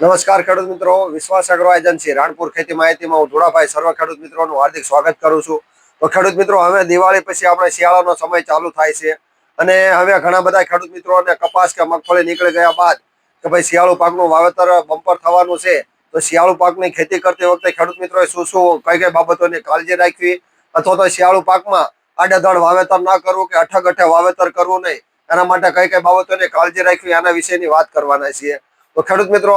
નમસ્કાર ખેડૂત મિત્રો, વિશ્વાસ એગ્રો એજન્સી, રાણપુર ખેતી માહિતીમાં હું ધોળાભાઈ. સર્વ ખેડૂત મિત્રોનું હાર્દિક સ્વાગત કરું છું. તો ખેડૂત મિત્રો, હવે દિવાળી પછી આપણે શિયાળાનો સમય ચાલુ થાય છે અને હવે ઘણા બધા ખેડૂત મિત્રોને કપાસ કે મગફળી નીકળી ગયા બાદ કે ભાઈ શિયાળુ પાકનું વાવેતર બમ્પર થવાનું છે, તો શિયાળુ પાકની ખેતી કરતી વખતે ખેડૂત મિત્રોએ શું શું, કઈ કઈ બાબતોની કાળજી રાખવી? અથવા તો શિયાળુ પાકમાં આડેધડ વાવેતર ના કરવું કે અઠગઠે વાવેતર કરવું નહીં? એના માટે કઈ કઈ બાબતોની કાળજી રાખવી? આના વિશેની વાત કરવાના છીએ. તો ખેડૂત મિત્રો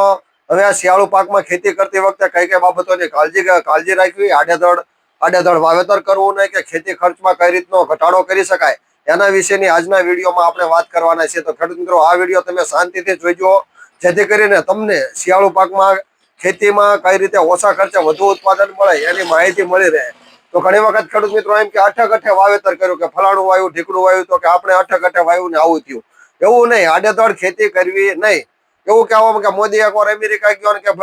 હવે આ શિયાળુ પાકમાં ખેતી કરતી વખતે કઈ કઈ બાબતોની કાળજી કાળજી રાખવી? આડેધડ આડેધડ વાવેતર કરવું નહીં કે ખેતી ખર્ચમાં કઈ રીતનો ઘટાડો કરી શકાય? એના વિશેની આજના વિડીયોમાં આપણે વાત કરવાના છે તો ખેડૂત મિત્રો, આ વીડિયો તમે શાંતિથી જોઈજો. જેથી કરીને તમને શિયાળુ પાકમાં ખેતીમાં કઈ રીતે ઓછા ખર્ચે વધુ ઉત્પાદન મળે એની માહિતી મળી રહે. તો ઘણી વખત ખેડૂત મિત્રો એમ કે અઠક અઠે વાવેતર કર્યું કે ફલાણું વાયુ, ઢીકડું વાયું, તો કે આપણે અઠક અઠે વાયુ ને આવું થયું. એવું નહીં. આડેધડ ખેતી કરવી નહીં. એવું કહેવામાં કે મોદી એકવાર અમેરિકા ગયો કે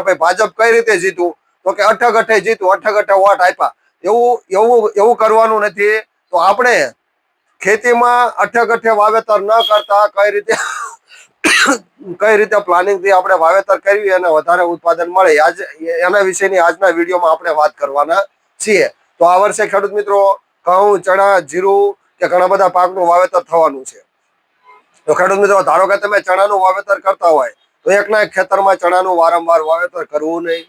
ભાઈ ભાજપ કઈ રીતે જીતું? તો કે અઠક અઠે જીતું અઠક અઠે વોટ આપ્યા. એવું એવું એવું કરવાનું નથી. તો આપણે ખેતીમાં અઠે વાવેતર ન કરતા કઈ રીતે કઈ રીતે પ્લાનિંગથી આપણે વાવેતર કરવી અને વધારે ઉત્પાદન મળે? આજ, એના વિશેની આજના વિડીયોમાં આપણે વાત કરવાના છીએ. તો આ વર્ષે ખેડૂત મિત્રો ઘઉં, ચણા, જીરું કે ઘણા બધા પાકનું વાવેતર થવાનું છે. તો ખેડૂત મિત્રો, ધારો કે તમે ચણાનું વાવેતર કરતા હોય, તો એકના એક ખેતરમાં ચણાનું વારંવાર વાવેતર કરવું નહીં.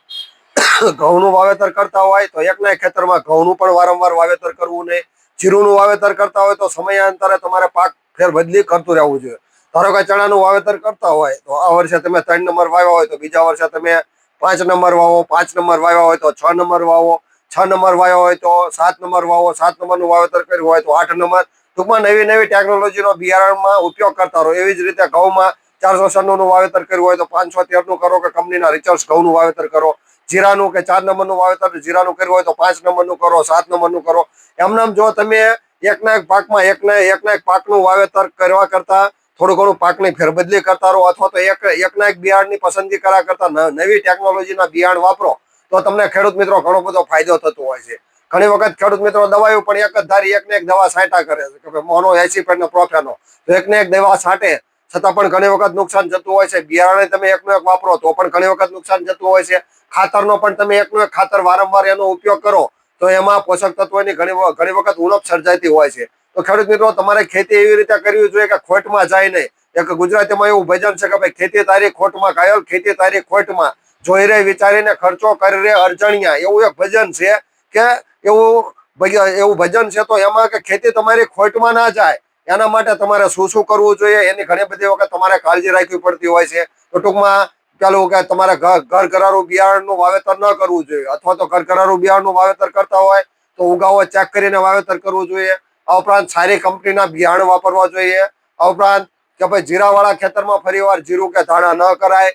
ઘઉંનું વાવેતર કરતા હોય, તો એકના એક ખેતરમાં ઘઉંનું પણ વારંવાર વાવેતર કરવું નહીં. જીરુંનું વાવેતર કરતા હોય, તો સમયાંતરે તમારે પાક ફેરબદલી કરતું રહેવું જોઈએ. ધારો કે ચણાનું વાવેતર કરતા હોય, તો આ વર્ષે તમે ત્રણ નંબર વાવ્યા હોય, તો બીજા વર્ષે તમે પાંચ નંબર વાવો, પાંચ નંબર વાવ્યા હોય, તો છ નંબર વાવો, છ નંબર વાવ્યા હોય, તો સાત નંબર વાવો, સાત નંબરનું વાવેતર કર્યું હોય, તો આઠ નંબર ટૂંકમાં નવી નવી ટેકનોલોજીનો બિયારણમાં ઉપયોગ કરતા રહો. એવી જ રીતે ઘઉંમાં ચારસો સન્નુનું વાવેતર કર્યું હોય તો પાંચસો તેરનું કરો કે કંપનીના રિચર્સ ઘઉંનું વાવેતર કરો. જીરાનું કે ચાર નંબરનું વાવેતર જીરાનું કર્યું હોય તો પાંચ નંબરનું કરો, સાત નંબરનું કરો. એમનામ જો તમે એકના એક પાકમાં એકના એકના એક પાકનું વાવેતર કરવા કરતા થોડું ઘણું પાકની ફેરબદલી કરતા રહો અથવા તો એક એકના એક બિયારણની પસંદગી કર્યા કરતા નવી ટેકનોલોજીના બિયારણ વાપરો તો તમને ખેડૂત મિત્રો ઘણો બધો ફાયદો થતો હોય છે. ઘણી વખત ખેડૂત મિત્રો દવાઓ પણ એક જ ધારી એકને એક દવા છાંટા કરે છે. કે મોનો એસી પેટનો પ્રોફેનો એકને એક દવા છાંટે. છતાં પણ ઘણી વખત નુકસાન જતું હોય છે. બિયારણે તમે એકનો એક વાપરો તો પણ ઘણી વખત નુકસાન જતું હોય છે. ખાતરનો પણ તમે એકનો એક ખાતર વારંવાર એનો ઉપયોગ કરો તો એમાં પોષક તત્વોની ઘણી ઘણી વખત ઉણપ સર્જાતી હોય છે. તો ખેડૂત મિત્રો, તમારે ખેતી એવી રીતે કરવી જોઈએ કે ખોટમાં જાય નહીં. એક ગુજરાતીમાં એવું ભજન છે કે ભાઈ, ખેતી તારી ખોટમાં કાયલ ખેતી તારી ખોટમાં. જોઈ રે, વિચારીને ખર્ચો કરી રે, અર્જણિયા. એવું એક ભજન છે કે એવું એવું ભજન છે તો એમાં કે ખેતી તમારી ખોટમાં ના જાય, એના માટે તમારે શું શું કરવું જોઈએ, એની ઘણી બધી વખત તમારે કાળજી રાખવી પડતી હોય છે. તો ટૂંકમાં પેલું કે તમારે ઘર ઘર ઘરારું બિયારણનું વાવેતર ન કરવું જોઈએ, અથવા તો ઘર ઘરારું બિયારણનું વાવેતર કરતા હોય, તો ઉગાવો, ચેક કરીને વાવેતર કરવું જોઈએ. આ ઉપરાંત સારી કંપનીના બિયારણ વાપરવા જોઈએ. આ ઉપરાંત કે ભાઈ જીરાવાળા ખેતરમાં ફરીવાર જીરું કે ધાણા ન કરાય,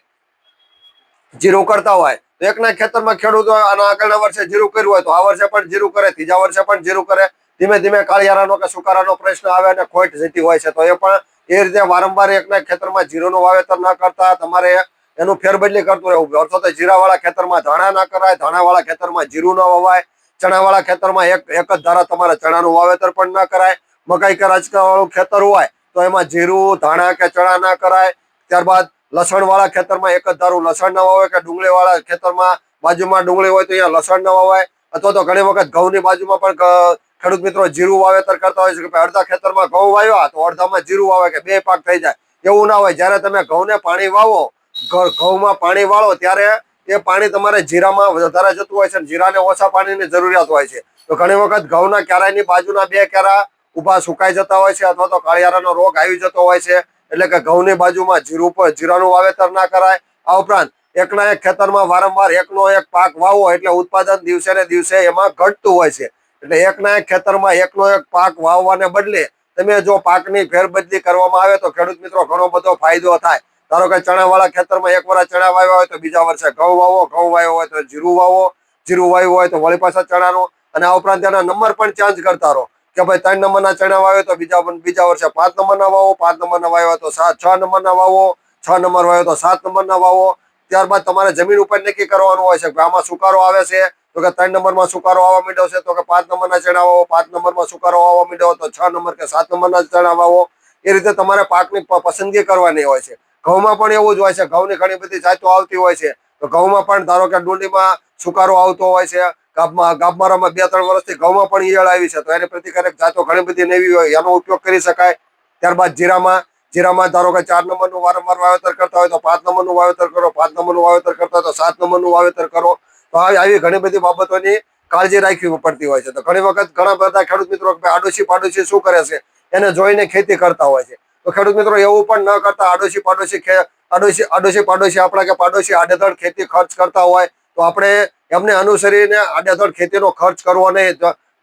જીરું કરતા હોય એકના ખેતરમાં ખેડૂતો આના આગળના વર્ષે જીરું કર્યું હોય તો આ વર્ષે પણ જીરું કરે, ત્રીજા વર્ષે પણ જીરું કરે. ધીમે ધીમે કાળિયારાનો કે સુકારાનો પ્રશ્ન આવે અને ખોટ જતી હોય છે. તો એ પણ એ રીતે વારંવાર એકના ખેતરમાં જીરુંનું વાવેતર ન કરતા તમારે એનું ફેરબદલી કરતું રહેવું અથવા તો જીરાવાળા ખેતરમાં ધાણા ના કરાય, ધાણાવાળા ખેતરમાં જીરું ન વવાય. ચણાવાળા ખેતરમાં એક એક જ ધારા તમારે ચણાનું વાવેતર પણ ન કરાય. મકાઈ કે રાજકાવાળું ખેતર હોય તો એમાં જીરું, ધાણા કે ચણા ના કરાય. ત્યારબાદ લસણ વાળા ખેતરમાં એક જ ધારું લસણ ના વાવે કે ડુંગળી વાળા ખેતરમાં બાજુમાં ડુંગળી હોય તો અહીંયા લસણ ના વાવાય? અથવા તો ઘણી વખત ઘઉંની બાજુમાં પણ ખેડૂત મિત્રો જીરું વાવેતર કરતા હોય છે કે અડધા ખેતરમાં ઘઉં વાવ્યા તો અડધામાં જીરું વાવે કે બે પાક થઈ જાય. એવું ના હોય. જ્યારે તમે ઘઉંને પાણી વાવો ઘઉંમાં પાણી વાળો ત્યારે એ પાણી તમારે જીરામાં વધારે જતું હોય છે જીરાને ઓછા પાણીની જરૂરિયાત હોય છે. તો ઘણી વખત ઘઉંના ક્યારાની બાજુના બે ક્યારા ઊભા સુકાઈ જતા હોય છે અથવા તો કાળિયારાનો રોગ આવી જતો હોય છે. એટલે કે ઘઉંની બાજુમાં જીરું પર જીરાનું વાવેતર ના કરાય. આ ઉપરાંત એકના એક ખેતરમાં વારંવાર એકનો એક પાક વાવો એટલે ઉત્પાદન દિવસે ને દિવસે એમાં ઘટતું હોય છે. એટલે એકના એક ખેતરમાં એકનો એક પાક વાવવાને બદલે તમે જો પાકની ફેરબદલી કરવામાં આવે તો ખેડૂત મિત્રો ઘણો બધો ફાયદો થાય. ધારો કે ચણાવાળા ખેતરમાં એક વાર ચણા વાવ્યા હોય તો બીજા વર્ષે ઘઉં વાવો, ઘઉં વાવ્યો હોય તો જીરું વાવો. જીરું વાવ્યું હોય તો વળી પાછા ચણાનું. અને આ ઉપરાંત એના નંબર પણ ચેન્જ કરતા રહો. કે ભાઈ ત્રણ નંબરના ચણા વાવ્યો તો બીજા બીજા વર્ષે પાંચ નંબરના વાવો, પાંચ નંબરના વાવ્યો તો સાત છ નંબરના વાવો, છ નંબર વાવ્યો તો સાત નંબરના વાવો. ત્યારબાદ તમારે જમીન ઉપર નક્કી કરવાનું હોય છે કે આમાં સુકારો આવે છે, તો કે ત્રણ નંબરમાં સુકારો આવવા માંડ્યો છે, તો કે પાંચ નંબરના ચણા વાવો, પાંચ નંબરમાં સુકારો આવવા માંડ્યો તો છ નંબર કે સાત નંબરના ચણા વાવો. એ રીતે તમારે પાકની પસંદગી કરવાની હોય છે. ઘઉંમાં પણ એવું જ હોય છે, ઘઉંની ઘણી બધી જાતો આવતી હોય છે. તો ઘઉંમાં પણ ધારો કે ડુંડીમાં સુકારો આવતો હોય છે ગાભમાં ગાભમારામાં બે ત્રણ વર્ષથી ઘઉંમાં પણ ઈયળ આવી છે. તો એની પ્રતિકારક જાતો ઘણી બધી નવી હોય. એનો ઉપયોગ કરી શકાય. ત્યારબાદ જીરામાં જીરામાં ધારો કે ચાર નંબરનું વારંવાર વાવેતર કરતા હોય તો પાંચ નંબરનું વાવેતર કરો. પાંચ નંબરનું વાવેતર કરતા હોય તો સાત નંબરનું વાવેતર કરો. તો આવી ઘણી બધી બાબતોની કાળજી રાખવી પડતી હોય છે. તો ઘણી વખત ઘણા બધા ખેડૂત મિત્રો આડોશી પાડોશી શું કરે છે? એને જોઈને ખેતી કરતા હોય છે. તો ખેડૂત મિત્રો એવું પણ ન કરતા આડોશી પાડોશી આડોશી આડોશી પાડોશી આપણા કે પાડોશી આડેધડ ખેતી ખર્ચ કરતા હોય તો આપણે એમને અનુસરીને આડેધડ ખેતીનો ખર્ચ કરવો નહીં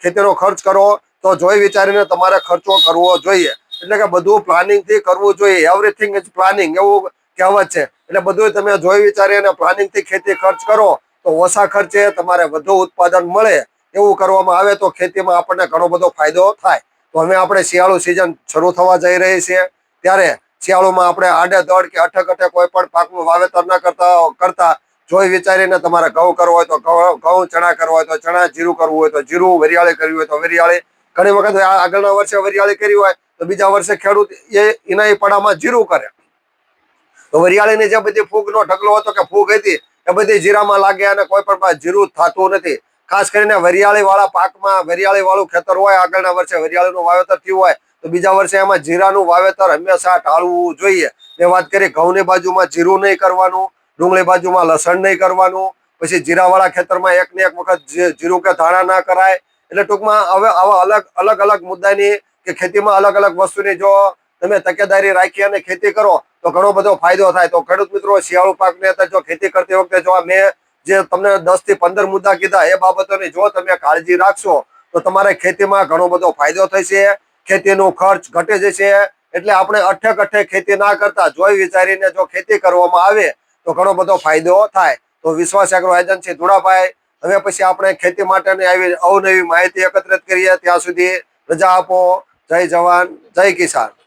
ખેતીનો ખર્ચ કરવો તો જોઈ વિચારીને તમારે ખર્ચો કરવો જોઈએ. એટલે કે બધું પ્લાનિંગથી કરવું જોઈએ. એવરીથિંગ ઇઝ પ્લાનિંગ એવું કહેવત છે. એટલે બધું તમે જોઈ વિચારી અને પ્લાનિંગથી ખેતી ખર્ચ કરો, તો ઓછા ખર્ચે તમારે વધુ ઉત્પાદન મળે. એવું કરવામાં આવે તો ખેતીમાં આપણને ઘણો બધો ફાયદો થાય. તો હવે આપણે શિયાળુ સિઝન શરૂ થવા જઈ રહી છે. ત્યારે શિયાળુમાં આપણે આડેધડ કે અઠક અઠે કોઈ પણ પાકનું વાવેતર ન કરતા કરતા જોઈ વિચારીને તમારે ઘઉં કરવો હોય તો ઘઉં ચણા કરવો હોય તો ચણા, જીરું કરવું હોય તો જીરું, વરિયાળી કરવી હોય તો વરિયાળી. ઘણી વખત આગળના વર્ષે વરિયાળી કરી હોય તો બીજા વર્ષે ખેડૂત એના એ પડામાં જીરું કરે. તો વરિયાળીની જે બધી ફૂગનો ઢગલો હતો કે ફૂગ હતી, એ બધી જીરામાં લાગે અને કોઈ પણ જીરું થતું નથી. ખાસ કરીને વરિયાળી વાળા પાકમાં વરિયાળી વાળું ખેતર હોય, આગળના વર્ષે વરિયાળીનું વાવેતર થયું હોય, તો બીજા વર્ષે એમાં જીરાનું વાવેતર હંમેશા ટાળવું જોઈએ. મેં વાત કરી ઘઉંની બાજુમાં જીરું નહીં કરવાનું ડુંગળી બાજુમાં લસણ નહીં કરવાનું, પછી જીરાવાળા ખેતરમાં એક ને એક વખત જીરું કે ધાણા ના કરાય. એટલે ટૂંકમાં હવે આવા અલગ અલગ અલગ મુદ્દાની કે ખેતીમાં અલગ અલગ વસ્તુની જો તમે તકેદારી રાખી અને ખેતી કરો, તો ઘણો બધો ફાયદો થાય. તો ખેડૂત મિત્રો, શિયાળુ પાકની અંદર જો ખેતી કરતી વખતે જો મેં જે તમને દસથી પંદર મુદ્દા કીધા, એ બાબતોની જો તમે કાળજી રાખશો, તો તમારે ખેતીમાં ઘણો બધો ફાયદો થશે. ખેતીનો ખર્ચ ઘટે જશે. એટલે આપણે અઠે કઠે ખેતી ના કરતા, જોઈ વિચારીને જો ખેતી કરવામાં આવે તો ઘણો બધો ફાયદો થાય. તો વિશ્વાસ એગ્રો એજન્સી ધોળાભાઈ. હવે પછી આપણે ખેતી માટેની આવી અવનવી માહિતી એકત્રિત કરીએ. ત્યાં સુધી રજા આપો. જય જવાન, જય કિસાન.